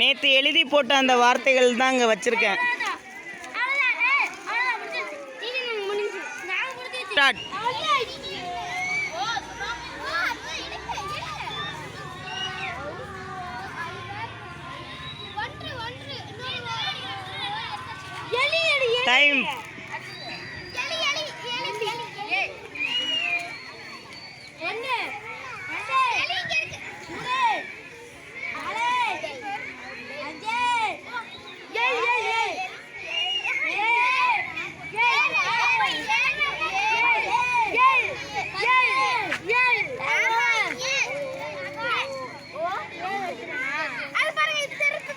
நேற்று எழுதி போட்ட அந்த வார்த்தைகள் தான் அங்கே வச்சுருக்கேன். டைம்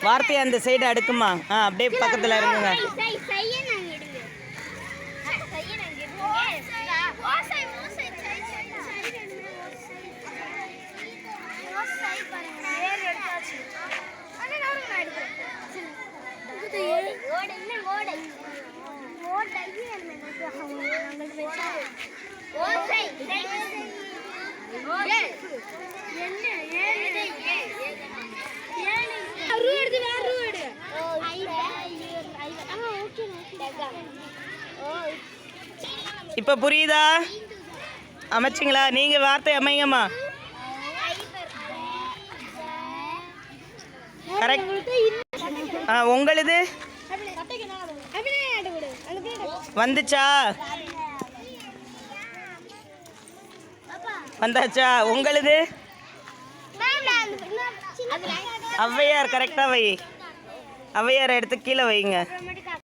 வார்த்தையை அந்த சைடு அடுக்குமா? ஆ அப்படியே பக்கத்தில் இருங்குங்க இப்போ புரியுதா? அமைச்சிங்களா? நீங்கள் வார்த்தை அமைங்கம்மா. கரெக்ட் ஆ உங்களுது? வந்துச்சா? வந்தாச்சா? உங்களுது? ஔவையார் கரெக்டாக வை. ஔவையார் எடுத்து கீழே வைங்க.